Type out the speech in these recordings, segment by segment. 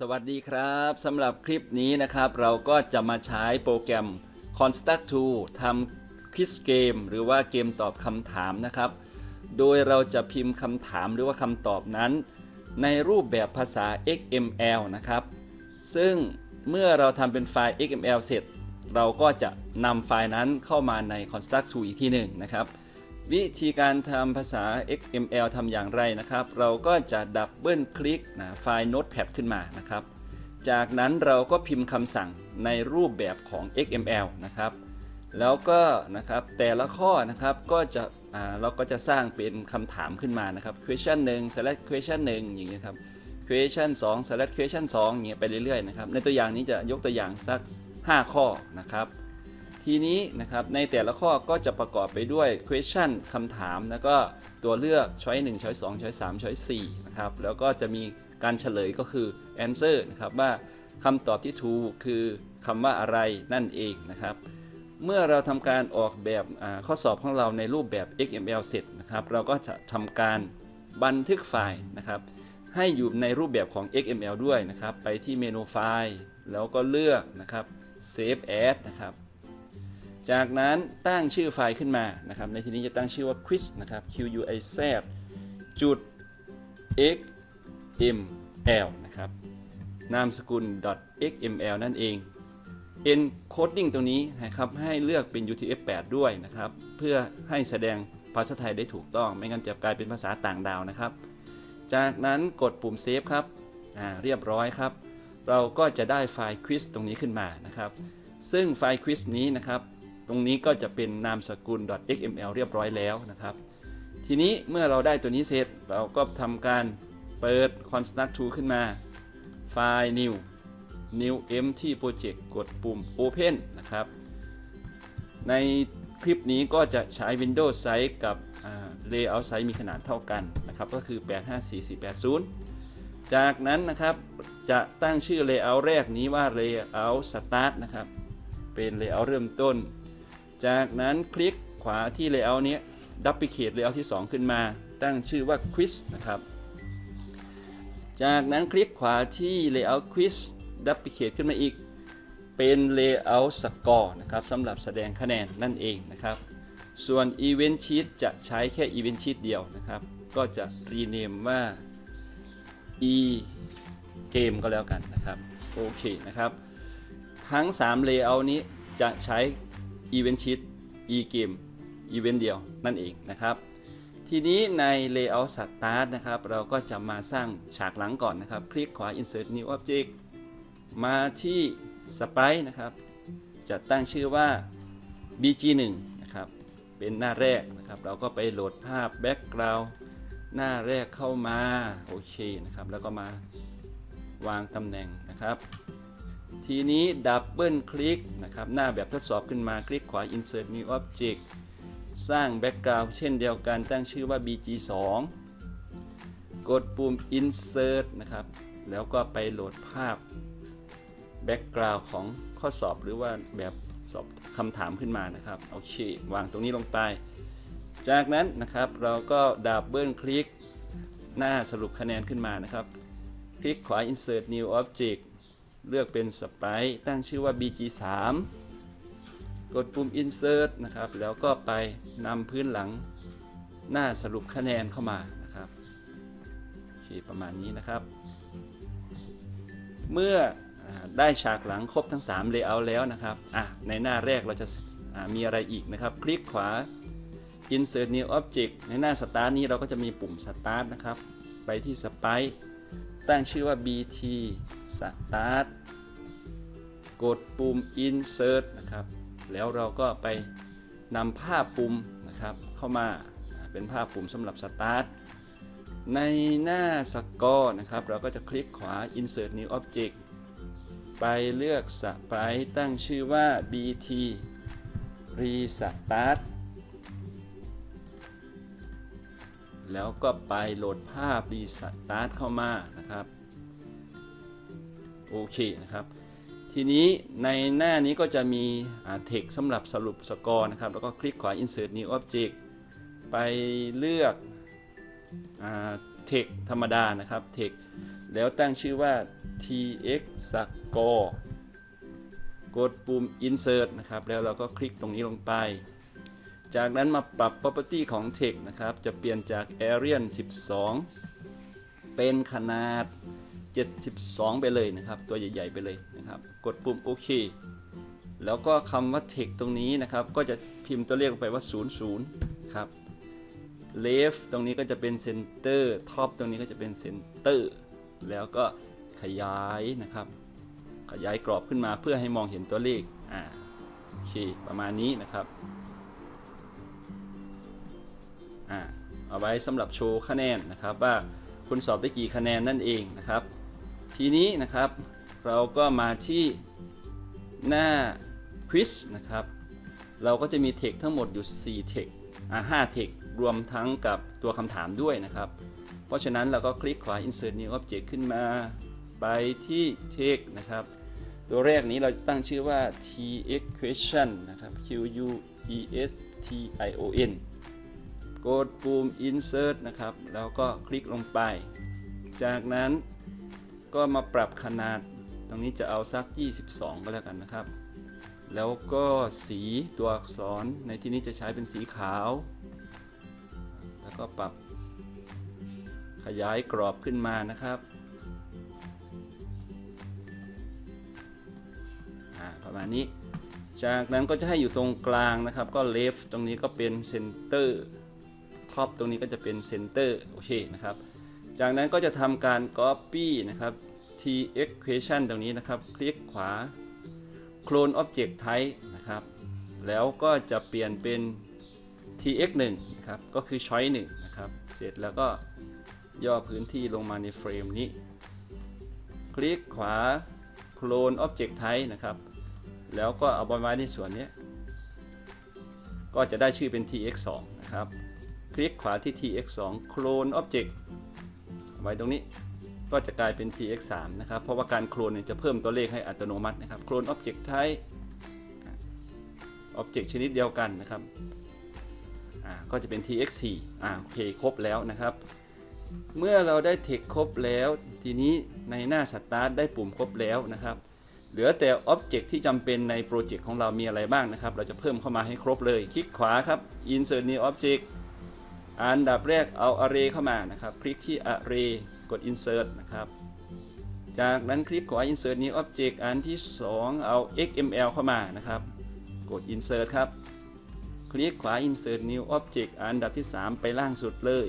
สวัสดีครับสำหรับคลิปนี้นะครับ เราก็จะมาใช้โปรแกรม Construct 2ทำควิสเกมหรือว่าเกมตอบคำถามนะครับ โดยเราจะพิมพ์คำถามหรือว่าคำตอบนั้น ในรูปแบบภาษา XML นะครับ ซึ่งเมื่อเราทำเป็นไฟล์ XML เสร็จ เราก็จะนำไฟล์นั้นเข้ามาใน Construct 2อีกทีหนึ่งนะครับ วิธีการทำภาษา XML ทำอย่างไรนะครับ เราก็จะดับเบิลคลิกนะไฟล์ Notepad ขึ้นมานะครับ จากนั้นเราก็พิมพ์คำสั่งในรูปแบบของ XML นะครับ แล้วก็นะครับแต่ละข้อนะครับก็จะอ่าเราก็จะสร้างเป็นคำถามขึ้นมานะครับ question 1 select question 1 อย่างเงี้ยครับ question 2 select question 2อย่างเงี้ยไปเรื่อยๆนะครับ ในตัวอย่างนี้จะยกตัวอย่างสัก 5 ข้อนะครับ ทีนี้นะครับในแต่ละข้อก็จะประกอบไปด้วย question คำถาม แล้วก็ตัวเลือก choice 1 choice 2 choice 3 choice 4นะครับแล้วก็จะมีการเฉลยก็คือ answer นะครับว่าคำตอบที่ถูกคือคำว่าอะไรนั่นเองนะครับ เมื่อเราทำการออกแบบข้อสอบของเราในรูปแบบ XML เสร็จนะครับเราก็จะทำการบันทึกไฟล์นะครับ ให้อยู่ในรูปแบบของ XML ด้วยนะครับ ไปที่เมนูไฟล์ แล้วก็เลือกนะครับ Save As นะครับ จากนั้นตั้งชื่อไฟล์ขึ้นมานะครับ ในที่นี้จะตั้งชื่อว่า quiz นะครับ q u i z จุด xml นะครับ นามสกุล .xml นั่นเอง encoding ตรงนี้นะครับ ให้เลือกเป็น UTF-8 ด้วยนะครับ เพื่อให้แสดงภาษาไทยได้ถูกต้อง ไม่งั้นจะกลายเป็นภาษาต่างดาวนะครับ จากนั้นกดปุ่มเซฟครับ อ่า เรียบร้อยครับ เราก็จะได้ไฟล์ quiz ตรงนี้ขึ้นมานะครับ ซึ่งไฟล์ quiz นี้นะครับ ตรงนี้ก็จะเป็นนามสกุล .xml เรียบร้อยแล้วนะครับ ทีนี้เมื่อเราได้ตัวนี้เสร็จ เราก็ทำการเปิด construct to ขึ้นมาไฟล์ new new empty project กดปุ่ม open นะครับ ในคลิปนี้ก็จะใช้ Windows Size กับ Layout Size มีขนาดเท่ากันนะครับ ก็คือ 854480 จากนั้นนะครับจะตั้งชื่อ Layout แรกนี้ว่า Layout Start นะครับ เป็น Layout เริ่มต้น จากนั้นคลิกขวาที่ Layout นี้ Duplicate Layout ที่ 2 ขึ้นมา ตั้งชื่อว่า Quiz นะครับ จากนั้นคลิกขวาที่ Layout Quiz Duplicate ขึ้นมาอีก เป็น Layout Score นะครับสำหรับแสดงคะแนนนั่นเองนะครับ ส่วน Event Sheet จะใช้แค่ Event Sheet เดียวนะครับ ก็จะ rename ว่า e game ก็แล้วกันนะครับ โอเคนะครับ ทั้ง 3 Layout นี้จะใช้ Event Sheet e game Event เดียวนั่นเองนะครับ ทีนี้ใน Layout Start นะครับ เราก็จะมาสร้างฉากหลังก่อนนะครับ คลิกขวา Insert New Object มาที่ Sprite นะครับ จะตั้งชื่อว่า bg1 นะครับ เป็นหน้าแรกนะครับ เราก็ไปโหลดภาพ Background หน้าแรกเข้ามา โอเคนะครับ แล้วก็มาวางตำแหน่งนะครับ ทีนี้ดับเบิลคลิกนะครับหน้าแบบทดสอบขึ้นมาคลิกขวา Insert New Object สร้าง Background เช่นเดียวกันตั้งชื่อว่า bg2 กดปุ่ม Insert นะครับ แล้วก็ไปโหลดภาพ Background ของข้อสอบหรือว่าแบบสอบคำถามขึ้นมานะครับ โอเค วางตรงนี้ลงไป จากนั้นนะครับเราก็ดับเบิลคลิกหน้าสรุปคะแนนขึ้นมานะครับ คลิกขวา Insert New Object เลือกเป็น Sprite ตั้งชื่อว่า bg3 กดปุ่ม Insert นะครับ แล้วก็ไปนำพื้นหลังหน้าสรุปคะแนนเข้ามานะครับโอเคประมาณนี้นะครับ เมื่อได้ฉากหลังครบทั้ง 3 Layout แล้วนะครับอะในหน้าแรกเราจะมีอะไรอีกนะครับ คลิกขวา Insert New Object ในหน้า Start นี้เราก็จะมีปุ่ม Start นะครับ ไปที่ Sprite ตั้งชื่อว่า BT Start กดปุ่ม Insert นะครับ แล้วเราก็ไปนำภาพปุ่มนะครับเข้ามาเป็นภาพปุ่มสำหรับ Start ในหน้าสกอร์นะครับ เราก็จะคลิกขวา Insert New Object ไปเลือกสไปรตั้งชื่อว่า BT Restart แล้วก็ไปโหลดภาพ Restart เข้ามานะครับ โอเคนะครับ ทีนี้ในหน้านี้ก็จะมีเทคสำหรับสรุปสกอร์นะครับ แล้วก็คลิกขวา Insert New Object ไปเลือกเท text ธรรมดานะครับ text แล้วตั้งชื่อว่า tx score กดปุ่ม insert นะครับ แล้วเราก็คลิกตรงนี้ลงไป จากนั้นมาปรับ property ของ text นะครับ จะเปลี่ยนจาก Arial 12 เป็นขนาด 72 ไปเลยนะครับ ตัวใหญ่ ๆ ไปเลยนะครับ กดปุ่มโอเค แล้วก็คำว่า text ตรงนี้นะครับ ก็จะพิมพ์ตัวเลขลงไปว่า 00 ครับ left ตรงนี้ก็จะเป็น center top ตรงนี้ก็จะเป็น center แล้วก็ขยายนะครับ ขยายกรอบขึ้นมาเพื่อให้มองเห็นตัวเลข อ่า โอเค ประมาณนี้นะครับ อ่าเอาไว้สำหรับโชว์คะแนนนะครับว่าคุณสอบได้กี่คะแนนนั่นเองนะครับ ทีนี้นะครับเราก็มาที่หน้าควิสนะครับ เราก็จะมีเทคทั้งหมดอยู่ 4 เทคอ่าเทครวมทั้งกับตัวคำถามด้วยนะครับ เพราะฉะนั้นเราก็คลิกขวา insert new object ขึ้นมา ไปที่เทคนะครับ ตัวแรกนี้เราตั้งชื่อว่า tx question นะครับ q u e s t i o n กดปุ่ม insert นะครับ แล้วก็คลิกลงไป จากนั้นก็มาปรับขนาด ตรงนี้จะเอาสัก 22 ก็แล้วกันนะครับ แล้วก็สีตัวอักษรในที่นี้จะใช้เป็นสีขาว แล้วก็ปรับขยายกรอบขึ้นมานะครับอ่าประมาณนี้ จากนั้นก็จะให้อยู่ตรงกลางนะครับ ก็ left ตรงนี้ก็เป็น center top ตรงนี้ก็จะเป็น center โอเคนะครับ จากนั้นก็จะทำการ copy นะครับ t equation ตรงนี้นะครับ คลิกขวา clone object type นะครับ แล้วก็จะเปลี่ยนเป็น tx1 นะครับ ก็คือ choice 1นะครับ เสร็จแล้วก็ย่อพื้นที่ลงมาในเฟรมนี้ คลิกขวา clone object type นะครับ แล้วก็เอาบอลไว้ในส่วนนี้ ก็จะได้ชื่อเป็น tx2 นะครับ คลิกขวาที่ tx2 clone object ไว้ตรงนี้ก็จะกลายเป็น tx3 นะครับ เพราะว่าการโคลนเนี่ยจะเพิ่มตัวเลขให้อัตโนมัตินะครับโคลน object type object ชนิดเดียวกันนะครับ ก็จะเป็น tx4 อ่าโอเคครบแล้วนะครับ เมื่อเราได้ text ครบแล้ว ทีนี้ในหน้า start ได้ปุ่มครบแล้วนะครับเหลือแต่ object ที่จำเป็นในโปรเจกต์ของเรามีอะไรบ้างนะครับ เราจะเพิ่มเข้ามาให้ครบเลย คลิกขวาครับ insert new object อันดับแรกเอา array เข้ามานะครับ คลิกที่ array กด insert นะครับ จากนั้นคลิกขวา insert new object อันที่ 2 เอา xml เข้ามานะครับ กด insert ครับ คลิกขวา insert new object อันดับที่ 3 ไปล่างสุดเลย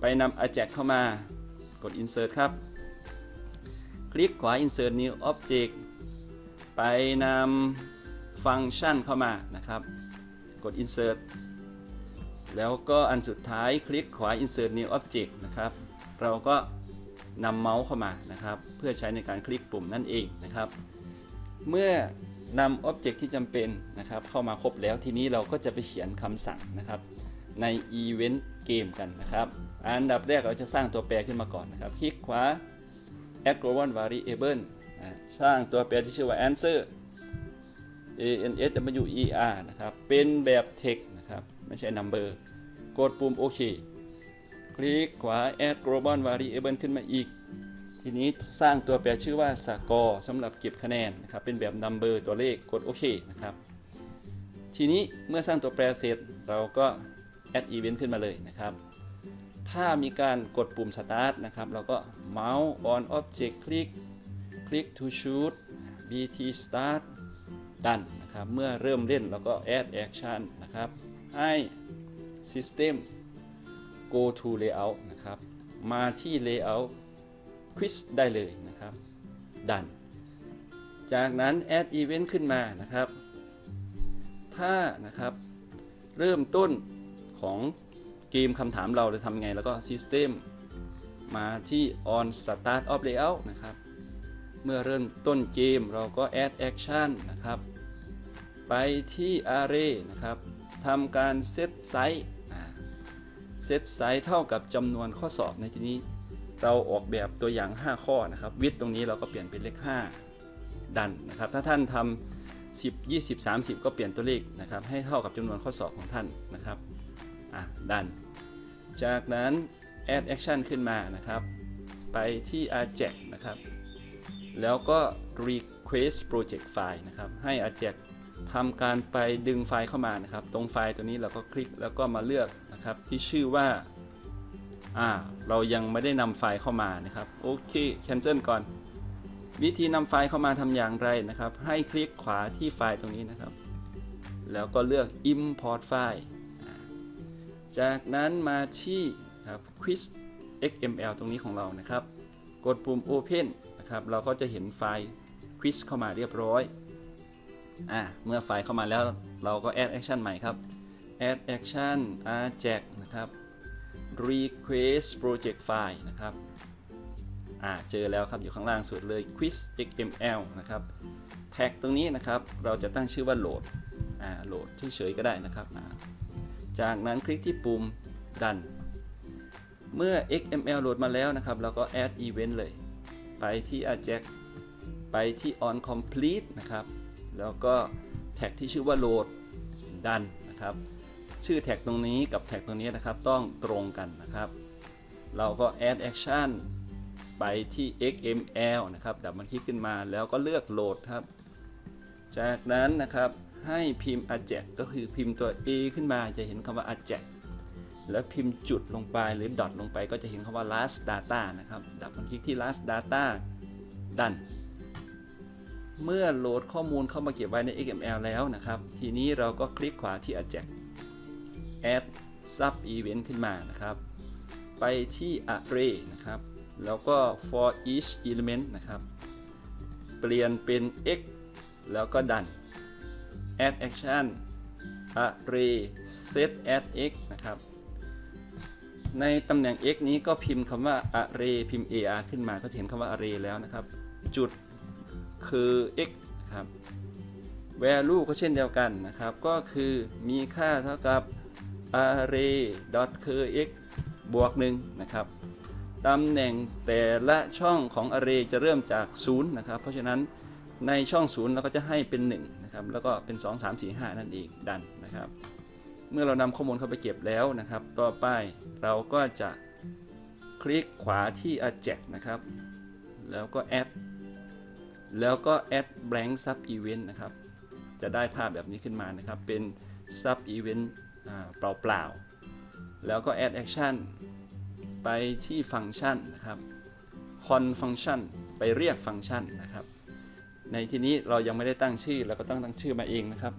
ไปนำ ajax เข้ามากด insert ครับ คลิกขวา insert new object ไปนำฟังก์ชันเข้ามานะครับ กด insert แล้วก็อันสุดท้ายคลิกขวา insert new object นะครับ เราก็นำเมาส์เข้ามานะครับ เพื่อใช้ในการคลิกปุ่มนั่นเองนะครับ เมื่อนำ object ที่จำเป็นนะครับ เข้ามาครบแล้วทีนี้เราก็จะไปเขียนคำสั่งนะครับใน event เกมกันนะครับ อันดับแรกเราจะสร้างตัวแปรขึ้นมาก่อนนะครับ คลิกขวา add global variable สร้างตัวแปรที่ชื่อว่า answer a n s w e r นะครับ เป็นแบบ text ไม่ใช่ number กดปุ่มโอเค คลิกขวา add global variable ขึ้นมาอีก ทีนี้สร้างตัวแปรชื่อว่า score สำหรับเก็บคะแนนนะครับเป็นแบบ number ตัวเลขกดโอเคนะครับ ทีนี้เมื่อสร้างตัวแปรเสร็จเราก็ add event ขึ้นมาเลยนะครับถ้ามีการกดปุ่ม start นะครับ เราก็ mouse on object คลิก คลิก to shoot bt start ดันนะครับ เมื่อเริ่มเล่นเราก็ add action นะครับ ให้ system go to layout นะครับ มาที่ layout quiz ได้เลยนะครับ ดัน จากนั้น add event ขึ้นมานะครับ ถ้านะครับเริ่มต้นของเกมคำถามเราจะทำไง แล้วก็ system มาที่ on start of layout นะครับ เมื่อเริ่มต้นเกมเราก็ add action นะครับ ไปที่ array นะครับ ทำการ set size เซตไซส์เท่ากับจำนวนข้อสอบในที่นี้ เราออกแบบตัวอย่าง 5 ข้อนะครับ วิดตรงนี้เราก็เปลี่ยนเป็นเลข 5 ดันนะครับ ถ้าท่านทำ10 20 30 ก็เปลี่ยนตัวเลขนะครับ ให้เท่ากับจำนวนข้อสอบของท่านนะครับอะดัน จากนั้น add action ขึ้นมานะครับ ไปที่ Ajax นะครับ แล้วก็ request project file นะครับ ให้ Ajax ทำการไปดึงไฟล์เข้ามานะครับ ตรงไฟล์ตัวนี้เราก็คลิกแล้วก็มาเลือกนะครับที่ชื่อว่าอ่าเรายังไม่ได้นำไฟล์เข้ามานะครับโอเค cancel ก่อน วิธีนำไฟล์เข้ามาทำอย่างไรนะครับ ให้คลิกขวาที่ไฟล์ตรงนี้นะครับ แล้วก็เลือก import file จากนั้นมาที่ครับ quiz xml ตรงนี้ของเรานะครับ กดปุ่ม open นะครับเราก็จะเห็นไฟล์ quiz เข้ามาเรียบร้อย อ่าเมื่อไฟล์เข้ามาแล้วเราก็ add action ใหม่ครับ add action ajax นะครับ request project file นะครับอ่าเจอแล้วครับอยู่ข้างล่างสุดเลย quiz xml นะครับแท็กตรงนี้นะครับเราจะตั้งชื่อว่าโหลดอ่าโหลดเฉยๆก็ได้นะครับอ่าจากนั้นคลิกที่ปุ่มดัน เมื่อ xml โหลดมาแล้วนะครับเราก็ add event เลย ไปที่ ajax ไปที่ on complete นะครับ แล้วก็แท็กที่ชื่อว่าโหลดดันนะครับ ชื่อแท็กตรงนี้กับแท็กตรงนี้นะครับต้องตรงกันนะครับ เราก็ add action ไปที่ xml นะครับ ดับมันคลิกขึ้นมาแล้วก็เลือกโหลดครับ จากนั้นนะครับให้พิมพ์ ajax ก็คือพิมพ์ตัว a ขึ้นมาจะเห็นคำว่า ajax แล้วพิมพ์จุดลงไปหรือ dot ลงไปก็จะเห็นคำว่า last data นะครับ ดับมันคลิกที่ last data ดัน เมื่อโหลดข้อมูลเข้ามาเก็บไว้ใน XML แล้วนะครับ ทีนี้เราก็คลิกขวาที่ ajax add sub event ขึ้นมานะครับ ไปที่ array นะครับ แล้วก็ for each element นะครับ เปลี่ยนเป็น x แล้วก็ดัน add action array set add x นะครับ ในตำแหน่ง x นี้ก็พิมพ์คำว่า array พิมพ์ ar ขึ้นมา ก็จะเห็นคำว่า array แล้วนะครับ จุด คือ x ครับ value ก็เช่นเดียวกันนะครับ ก็คือมีค่าเท่ากับ array cur x บวก1นะครับตำแหน่งแต่ละช่องของ array จะเริ่มจาก 0 นะครับ เพราะฉะนั้นในช่อง 0 เราก็จะให้เป็น 1 นะครับ แล้วก็เป็น 2 3 4 5 นั่นเองดันนะครับ เมื่อเรานำข้อมูลเข้าไปเก็บแล้วนะครับ ต่อไปเราก็จะคลิกขวาที่ ajax นะครับ แล้วก็ add แล้วก็ add blank sub event นะครับ จะได้ภาพแบบนี้ขึ้นมานะครับ เป็น sub event เปล่าๆ แล้วก็ add action ไปที่ฟังก์ชันนะครับ con ฟังก์ชันไปเรียกฟังก์ชันนะครับ ในที่นี้เรายังไม่ได้ตั้งชื่อเราก็ต้องตั้งชื่อมาเองนะครับ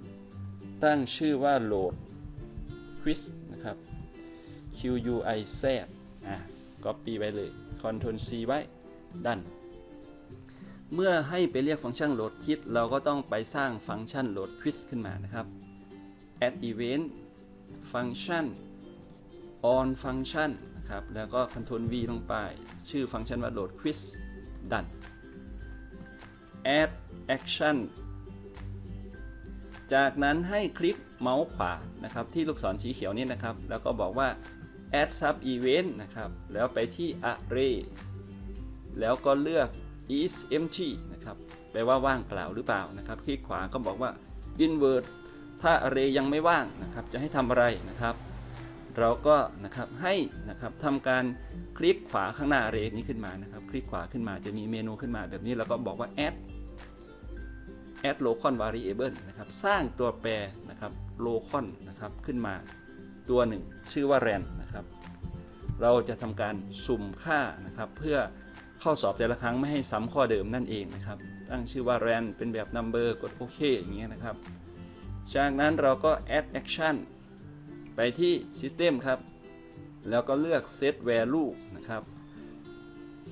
ตั้งชื่อว่า load quiz นะครับ q u i z อะ copy ไว้เลย control c ไว้ดัน เมื่อให้ไปเรียกฟังก์ชัน load kit เราก็ต้องไปสร้างฟังก์ชัน load quiz ขึ้นมานะครับ add event ฟังก์ชัน on ฟังก์ชันนะครับ แล้วก็ control v ลงไป ชื่อฟังก์ชันว่า load quiz ดัน add action จากนั้นให้คลิกเมาส์ขวานะครับที่ลูกศรสีเขียวนี่นะครับ แล้วก็บอกว่า add sub event นะครับ แล้วไปที่ array แล้วก็เลือก is empty นะครับ แปลว่าว่างเปล่าหรือเปล่านะครับ คลิกขวาก็บอกว่า invert ถ้า array ยังไม่ว่างนะครับ จะให้ทำอะไรนะครับ เราก็นะครับให้นะครับทำการคลิกขวาข้างหน้า array นี้ขึ้นมานะครับ คลิกขวาขึ้นมาจะมีเมนูขึ้นมาแบบนี้แล้วก็บอกว่า add add local variable นะครับ สร้างตัวแปรนะครับ local นะครับขึ้นมาตัวหนึ่ง ชื่อว่า ran นะครับ เราจะทำการสุ่มค่านะครับเพื่อ ข้าสอบแต่ละครั้งไม่ให้ซ้ำข้อเดิมนั่นเองนะครับ ตั้งชื่อว่า ran เป็นแบบ number กดโอเคอย่างเงี้ยนะครับ จากนั้นเราก็ add action ไปที่ system ครับ แล้วก็เลือก set value นะครับ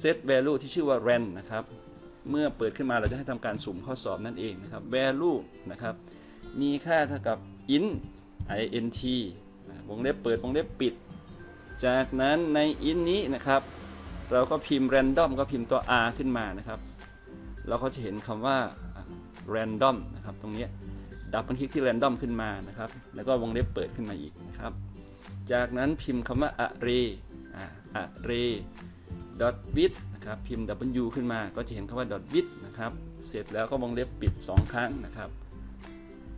set value ที่ชื่อว่า ran นะครับ เมื่อเปิดขึ้นมาเราจะให้ทำการสุ่มข้อสอบนั่นเองนะครับ value นะครับ มีค่าเท่ากับ int int วงเล็บเปิดวงเล็บปิด จากนั้นใน int นี้นะครับ เราก็พิมพ์ random ก็พิมพ์ตัว r ขึ้นมานะครับ เราก็จะเห็นคำว่า random นะครับ ตรงนี้ดับมันคลิกที่ random ขึ้นมานะครับ แล้วก็วงเล็บเปิดขึ้นมาอีกนะครับ จากนั้นพิมพ์คำว่า array อ่า array dot width นะครับ พิมพ์ w ขึ้นมา ก็จะเห็นคำว่า dot width นะครับ เสร็จแล้วก็วงเล็บปิด 2 ครั้งนะครับ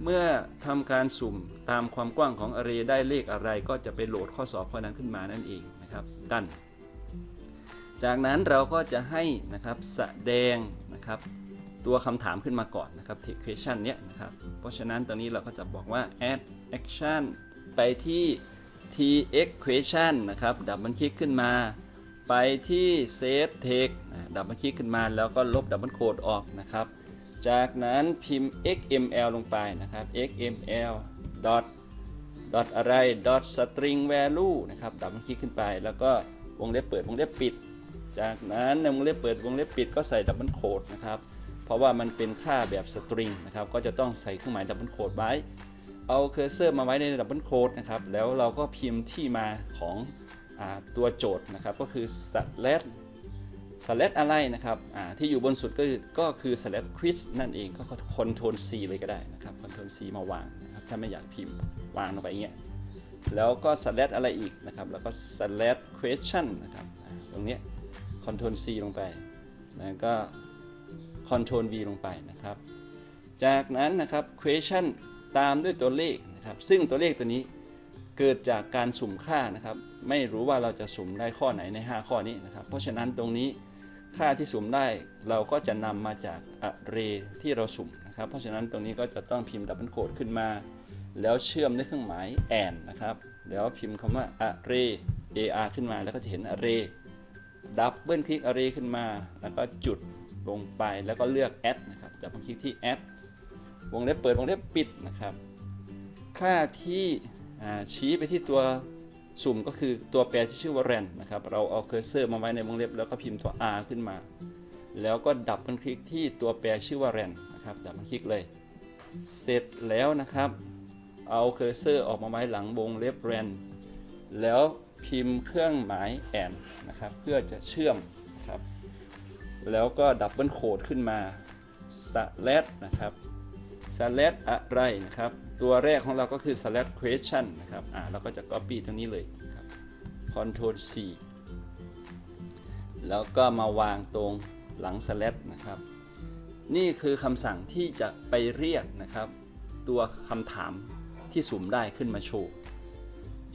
เมื่อทำการสุ่มตามความกว้างของ array ได้เลขอะไร ก็จะไปโหลดข้อสอบข้อนั้นขึ้นมานั่นเองนะครับดัน จากนั้นเราก็จะให้นะครับแสดงนะครับตัวคำถามขึ้นมาก่อนนะครับ take question เนี้ยนะครับ เพราะฉะนั้นตอนนี้เราก็จะบอกว่า add action ไปที่ tx question นะครับ ดับเบิลคลิกขึ้นมา ไปที่ set text ดับเบิลคลิกขึ้นมา แล้วก็ลบดับเบิลโคดออกนะครับ จากนั้นพิมพ์ xml ลงไปนะครับ xml dot dot อะไร dot string value นะครับ ดับเบิลคลิกขึ้นไป แล้วก็วงเล็บเปิด วงเล็บปิด จากนั้นในวงเล็บเปิดวงเล็บปิดก็ใส่ดับเบิลโคดนะครับ เพราะว่ามันเป็นค่าแบบสตริงนะครับ ก็จะต้องใส่เครื่องหมายดับเบิลโคดไว้ เอาเคอร์เซอร์มาไว้ในดับเบิลโคดนะครับ แล้วเราก็พิมพ์ที่มาของอตัวโจทย์นะครับ ก็คือ slash slash อะไรนะครับที่อยู่บนสุดก็คือก็คือ slash quiz นั่นเอง ก็คอนโทรล C เลยก็ได้นะครับคอนโทรล C มาวางนะครับ ถ้าไม่อยากพิมพ์วางลงไปอย่างเงี้ย แล้วก็ slash อะไรอีกนะครับ แล้วก็ slash question นะครับ ตรงเนี้ย Ctrl C ลงไปแล้วก็ Ctrl V ลงไปนะครับ จากนั้นนะครับ question ตามด้วยตัวเลขนะครับ ซึ่งตัวเลขตัวนี้เกิดจากการสุ่มค่านะครับ ไม่รู้ว่าเราจะสุ่มได้ข้อไหนใน 5 ข้อนี้นะครับ เพราะฉะนั้นตรงนี้ค่าที่สุ่มได้เราก็จะนำมาจาก array ที่เราสุ่มนะครับ เพราะฉะนั้นตรงนี้ก็จะต้องพิมพ์ดับเบิลโคดขึ้นมา แล้วเชื่อมด้วยเครื่องหมาย and นะครับ แล้วพิมพ์คำว่า array ar ขึ้นมาแล้วก็จะเห็น array ดับเบิลคลิก array ขึ้นมา แล้วก็จุดลงไปแล้วก็เลือก add นะครับดับเบิลคลิกที่ add วงเล็บเปิดวงเล็บปิดนะครับ ค่าที่ชี้ไปที่ตัวสุ่มก็คือตัวแปรที่ชื่อว่า ran นะครับ เราเอาเคอร์เซอร์มาไว้ในวงเล็บแล้วก็พิมพ์ตัว r ขึ้นมา แล้วก็ดับเบิลคลิกที่ตัวแปรชื่อว่า ran นะครับดับเบิลคลิกเลย เสร็จแล้วนะครับ เอาเคอร์เซอร์ออกมาไว้หลังวงเล็บ ran แล้ว พิมพ์เครื่องหมาย and นะครับ เพื่อจะเชื่อมนะครับ แล้วก็ดับเบิลโคดขึ้นมา slash นะครับ slash อะไรนะครับ ตัวแรกของเราก็คือ slash question นะครับอ่าเราก็จะ copy ตรงนี้เลยครับ control C แล้วก็มาวางตรงหลัง slash นะครับ นี่คือคำสั่งที่จะไปเรียกนะครับ ตัวคำถามที่สุ่มได้ขึ้นมาโชว์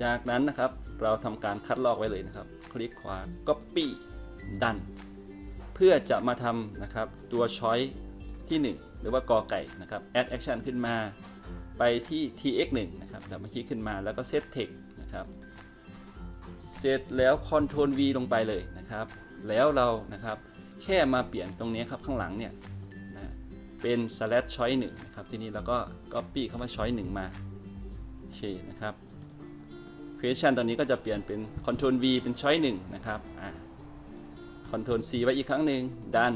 จากนั้นนะครับเราทำการคัดลอกไว้เลยนะครับ คลิกขวา copy ดัน เพื่อจะมาทำนะครับตัว choice ที่ 1 หรือว่ากอไก่นะครับ add action ขึ้นมา ไปที่ tx1 นะครับดับเบิลคลิกขึ้นมาแล้วก็ set text นะครับเสร็จแล้ว Ctrl V ลงไปเลยนะครับ แล้วเรานะครับแค่มาเปลี่ยนตรงนี้ครับข้างหลังเนี่ยนะเป็น slash choice 1นะครับทีนี้เราก็ copy คำว่า choice 1มาโอเคนะครับ question ตอนนี้ก็จะเปลี่ยนเป็น Ctrl V เป็น choice 1นะครับอ่า Ctrl C ไว้อีกครั้งหนึ่งดัน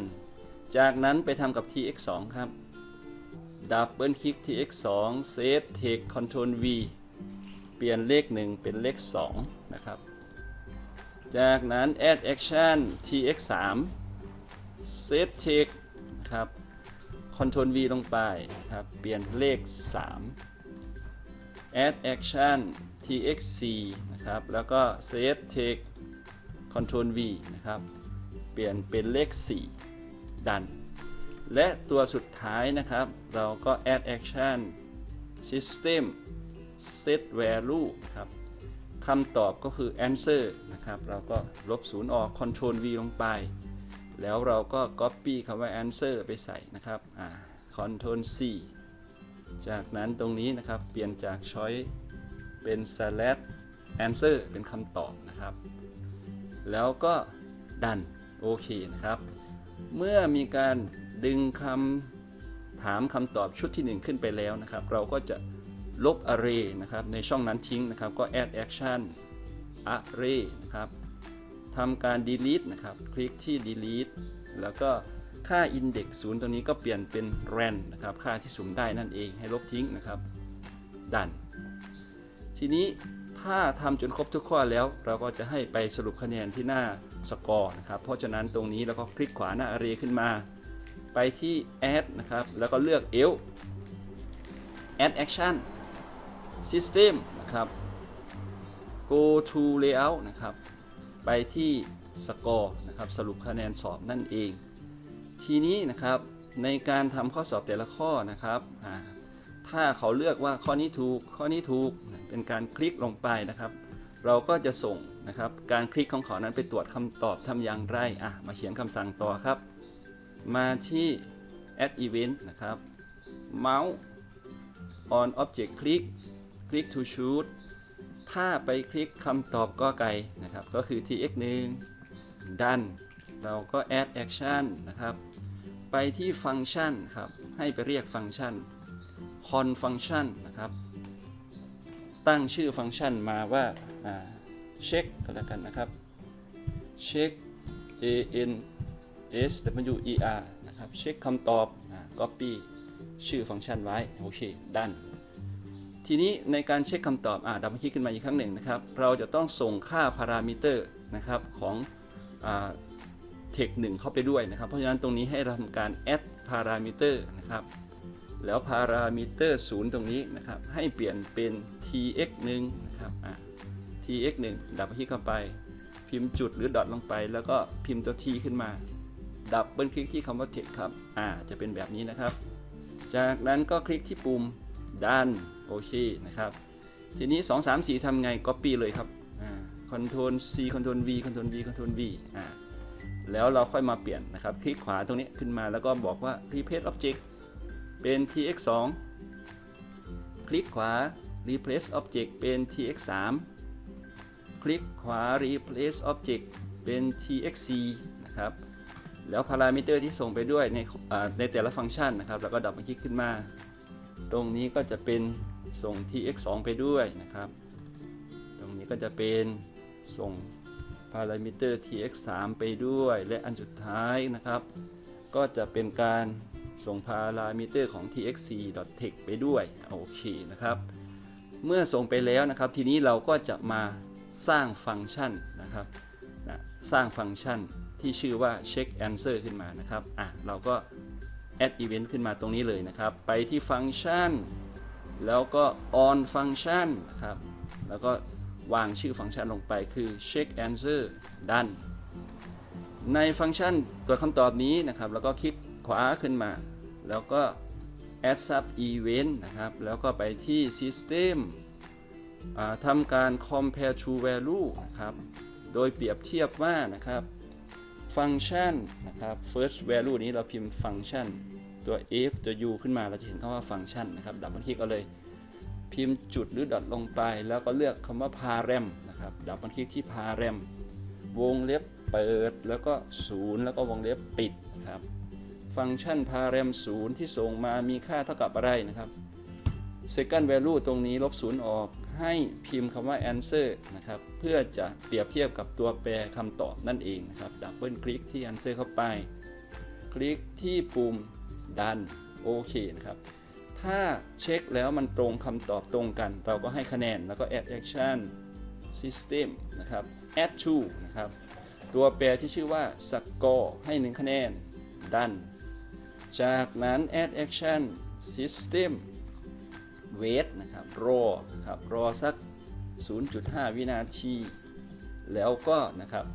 จากนั้นไปทำกับ tx2 ครับดับเบิลคลิก tx2 set text Ctrl V เปลี่ยนเลข 1 เป็นเลข 2 นะครับ จากนั้น add action tx3 set text นะครับ Ctrl V ลงไปครับ เปลี่ยนเลข 3 add action tx4 นะครับ แล้วก็ set text Ctrl V นะครับ เปลี่ยนเป็นเลข 4 ดัน และตัวสุดท้ายนะครับ เราก็ add action system set value ครับคำตอบก็คือ answer นะครับ เราก็ลบศูนย์ออก control v ลงไป แล้วเราก็ copy คำว่า answer ไปใส่นะครับอ่า control c จากนั้นตรงนี้นะครับ เปลี่ยนจาก choice เป็น slash answer เป็นคำตอบนะครับ แล้วก็ดันโอเคนะครับ เมื่อมีการดึงคำถามคำตอบชุดที่ 1 ขึ้นไปแล้วนะครับ เราก็จะลบ array นะครับ ในช่องนั้นทิ้งนะครับ ก็ add action array นะครับทำการ delete นะครับ คลิกที่ delete แล้วก็ค่า index 0 ตัวนี้ก็เปลี่ยนเป็น ran นะครับ ค่าที่สุ่มได้นั่นเองให้ลบทิ้งนะครับ ดัน ทีนี้ถ้าทำจนครบทุกข้อแล้ว เราก็จะให้ไปสรุปคะแนนที่หน้าสกอร์นะครับ เพราะฉะนั้นตรงนี้เราก็คลิกขวาหน้า array ขึ้นมา ไปที่ add นะครับ แล้วก็เลือก else add action system นะครับ go to layout นะครับ ไปที่สกอร์นะครับ สรุปคะแนนสอบนั่นเอง ทีนี้นะครับในการทำข้อสอบแต่ละข้อนะครับ ถ้าเขาเลือกว่าข้อนี้ถูก ข้อนี้ถูก เป็นการคลิกลงไปนะครับ เราก็จะส่งนะครับ การคลิกของเขานั้นไปตรวจคำตอบทำอย่างไร อะ มาเขียนคำสั่งต่อครับ มาที่ add event นะครับ mouse on object click click to shoot ถ้าไปคลิกคำตอบก็ไก่นะครับ ก็คือ tx1 ดันเราก็ add action นะครับ ไปที่ฟังก์ชันครับ ให้ไปเรียกฟังก์ชัน con function นะครับ ตั้งชื่อฟังก์ชันมาว่าเช็คก็แล้วกันนะครับเช็ค a n s w e r นะครับเช็คคำตอบอ copy ชื่อฟังก์ชันไว้ โอเคดันทีนี้ในการเช็คคำตอบอ่าดับเบิลคลิกขึ้นมาอีกครั้งหนึ่งนะครับ เราจะต้องส่งค่าพารามิเตอร์นะครับของเทคหนึ่งเข้าไปด้วยนะครับ เพราะฉะนั้นตรงนี้ให้เราทำการ add พารามิเตอร์นะครับ แล้วพารามิเตอร์ศูนย์ตรงนี้นะครับ ให้เปลี่ยนเป็น tx 1นะครับอะ tx 1ดับคลิกเข้าไป พิมพ์จุดหรือดอทลงไป แล้วก็พิมพ์ตัว t ขึ้นมา ดับเบิลคลิกที่คำว่า text ครับ อ่า จะเป็นแบบนี้นะครับ จากนั้นก็คลิกที่ปุ่มดันโอเคนะครับ ทีนี้ 2 3 4ทำไง Copy เลยครับ อ่า Ctrl C Ctrl V Ctrl V Ctrl V อ่าแล้วเราค่อยมาเปลี่ยนนะครับ คลิกขวาตรงนี้ขึ้นมาแล้วก็บอกว่า replace object เป็น tx 2คลิกขวา replace object เป็น tx 3คลิกขวา replace object เป็น tx 4นะครับ แล้วพารามิเตอร์ที่ส่งไปด้วยในในแต่ละฟังก์ชันนะครับ แล้วก็ดับมาคลิกขึ้นมา ตรงนี้ก็จะเป็นส่ง tx 2ไปด้วยนะครับ ตรงนี้ก็จะเป็นส่งพารามิเตอร์ tx 3ไปด้วย และอันสุดท้ายนะครับ ก็จะเป็นการ ส่งพารามิเตอร์ของ txc.text ไปด้วยโอเคนะครับ เมื่อส่งไปแล้วนะครับ ทีนี้เราก็จะมาสร้างฟังก์ชันนะครับนะสร้างฟังก์ชันที่ชื่อว่า check answer ขึ้นมานะครับอะเราก็ add event ขึ้นมาตรงนี้เลยนะครับ ไปที่ฟังก์ชัน แล้วก็ on ฟังก์ชันนะครับ แล้วก็วางชื่อฟังก์ชันลงไปคือ check answer done ในฟังก์ชันตัวคำตอบนี้นะครับ แล้วก็คลิก วาขึ้นมา แล้วก็ add sub event นะครับ แล้วก็ไปที่ system ทำการ compare to value นะครับ โดยเปรียบเทียบว่านะครับฟังก์ชันนะครับ first value นี้เราพิมพ์ฟังก์ชันตัว f ตัว u ขึ้นมาเราจะเห็นคำว่าฟังก์ชันนะครับ ดับเบิลคลิกเอาเลยพิมพ์จุดหรือดอทลงไป แล้วก็เลือกคำว่า parem นะครับ ดับเบิลคลิกที่ parem วงเล็บเปิดแล้วก็ศูนย์แล้วก็วงเล็บปิดครับ ฟังก์ชัน parem ศูนย์ที่ส่งมามีค่าเท่ากับอะไรนะครับ second value ตรงนี้ลบศูนย์ออกให้พิมพ์คำว่า answer นะครับ เพื่อจะเปรียบเทียบกับตัวแปรคำตอบนั่นเองนะครับ ดับเบิลคลิกที่ answer เข้าไป คลิกที่ปุ่มดันโอเคนะครับ ถ้าเช็คแล้วมันตรงคำตอบตรงกัน เราก็ให้คะแนนแล้วก็ add action system นะครับ add to นะครับ ตัวแปรที่ชื่อว่า score ให้ 1 คะแนนดัน จากนั้น add action system wait นะครับ รอนะครับ รอสัก 0.5 วินาที แล้วก็นะครับ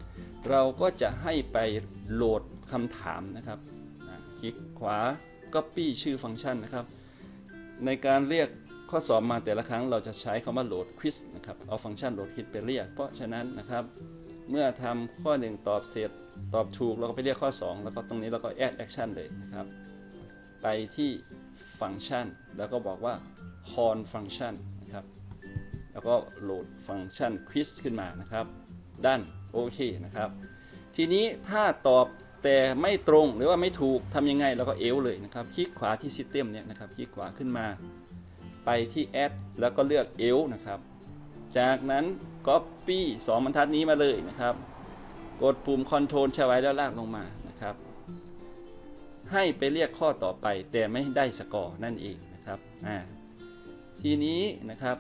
เราก็จะให้ไปโหลดคำถามนะครับอะคลิกขวา copy ชื่อฟังก์ชันนะครับ ในการเรียกข้อสอบมาแต่ละครั้งเราจะใช้คำว่าโหลดควิสนะครับ เอาฟังก์ชันโหลดควิสไปเรียก เพราะฉะนั้นนะครับ เมื่อทำข้อ 1 ตอบเสร็จตอบถูกเราก็ไปเรียกข้อ 2 แล้วก็ตรงนี้เราก็ add action เลยนะครับ ไปที่ฟังก์ชันแล้วก็บอกว่า con function นะครับ แล้วก็โหลดฟังก์ชัน quiz ขึ้นมานะครับด้านโอเคนะครับ ทีนี้ถ้าตอบแต่ไม่ตรงหรือว่าไม่ถูกทำยังไงเราก็เอลเลยนะครับ คลิกขวาที่ system เนี่ยนะครับ คลิกขวาขึ้นมา ไปที่ add แล้วก็เลือกเอลนะครับ จากนั้น copy 2บรรทัดนี้มาเลยนะครับ กดปุ่ม control ใช้ไว้แล้วลากลงมานะครับ ให้ไปเรียกข้อต่อไปแต่ไม่ได้สกอร์นั่นเองนะครับอ่าทีนี้นะครับ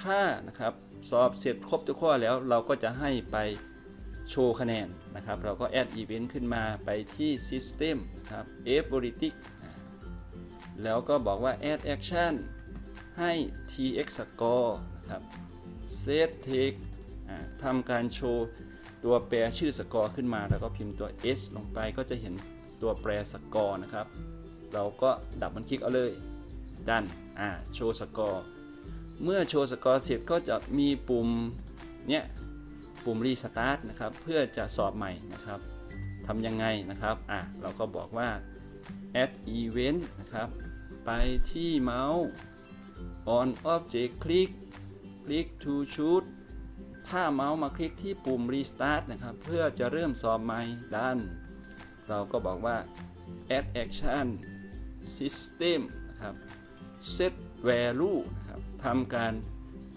ถ้านะครับสอบเสร็จครบทุกข้อแล้วเราก็จะให้ไปโชว์คะแนนนะครับ เราก็ add event ขึ้นมาไปที่ system นะครับ f v o r i t i c แล้วก็บอกว่า add action ให้ tx score นะครับ set text อ่าทำการโชว์ตัวแปรชื่อสกอร์ขึ้นมา แล้วก็พิมพ์ตัว s ลงไปก็จะเห็นตัวแปรสกอร์นะครับ เราก็ดับมันคลิกเอาเลยดันอ่าโชว์สกอร์ เมื่อโชว์สกอร์เสร็จก็จะมีปุ่มเนี่ยปุ่ม restart นะครับ เพื่อจะสอบใหม่นะครับทำยังไงนะครับอะเราก็บอกว่า add event นะครับ ไปที่เมาส์ on object click click to shoot ถ้าเมาส์มาคลิกที่ปุ่ม restart นะครับ เพื่อจะเริ่มสอบใหม่ดัน เราก็บอกว่า add action system นะครับ set value นะครับทำการ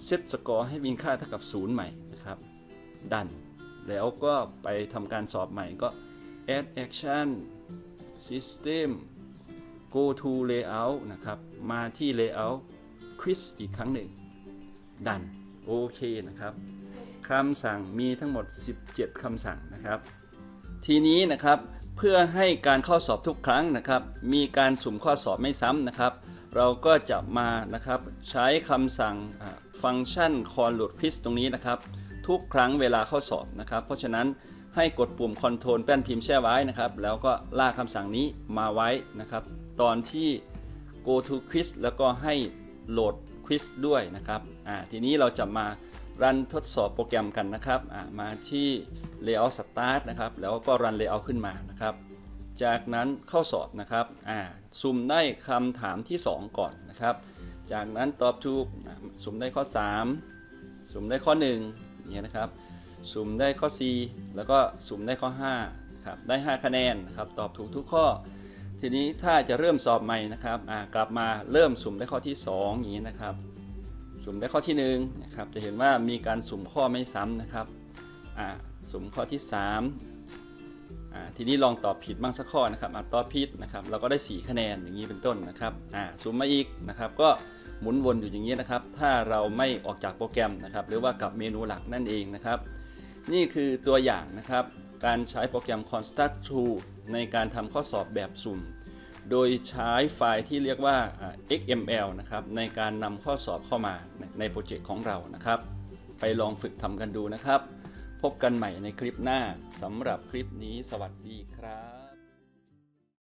set score ให้มีค่าเท่ากับ 0 ใหม่นะครับ ดัน แล้วก็ไปทำการสอบใหม่ก็ add action system go to layout นะครับ มาที่ layout quiz อีกครั้งหนึ่ง ดันโอเคนะครับคำสั่งมีทั้งหมด 17คำสั่งนะครับ ทีนี้นะครับเพื่อให้การเข้าสอบทุกครั้งนะครับ มีการสุ่มข้อสอบไม่ซ้ำนะครับ เราก็จะมานะครับใช้คำสั่งฟังก์ชัน call load quiz ตรงนี้นะครับ ทุกครั้งเวลาเข้าสอบนะครับ เพราะฉะนั้นให้กดปุ่ม Control แป้นพิมพ์แช่ไว้นะครับ แล้วก็ลากคำสั่งนี้มาไว้นะครับ ตอนที่ go to quiz แล้วก็ให้โหลด quiz ด้วยนะครับอ่าทีนี้เราจะมารันทดสอบโปรแกรมกันนะครับอ่ามาที่ layout start นะครับ แล้วก็รัน layout ขึ้นมานะครับ จากนั้นเข้าสอบนะครับอ่าสุ่มได้คำถามที่ 2 ก่อนนะครับ จากนั้นตอบถูกสุ่มได้ข้อ 3 สุ่มได้ข้อ1อย่งเงี้ยนะครับสุ่มได้ข้อ 4 แล้วก็สุ่มได้ข้อ5ครับได้ 5 คะแนนนะครับ ตอบถูกทุกข้อ ทีนี้ถ้าจะเริ่มสอบใหม่นะครับกลับมาเริ่มสุ่มได้ข้อที่ 2 อย่างนี้นะครับ สุ่มได้ข้อที่1นะครับจะเห็นว่ามีการสุ่มข้อไม่ซ้ำนะครับสุ่มข้อที่3ทีนี้ลองตอบผิดบ้างสักข้อนะครับอตอบผิดนะครับเราก็ได้ 4 คะแนนอย่างนี้เป็นต้นนะครับสุ่มมาอีกนะครับ ก็หมุนวนอยู่อย่างนี้นะครับ ถ้าเราไม่ออกจากโปรแกรมนะครับ หรือว่ากลับเมนูหลักนั่นเองนะครับ นี่คือตัวอย่างนะครับการใช้โปรแกรม Construct Tool ในการทำข้อสอบแบบสุ่ม โดยใช้ไฟล์ที่เรียกว่า XML นะครับในการนำข้อสอบเข้ามาในโปรเจกต์ของเรานะครับ ไปลองฝึกทำกันดูนะครับ พบกันใหม่ในคลิปหน้าสำหรับคลิปนี้สวัสดีครับ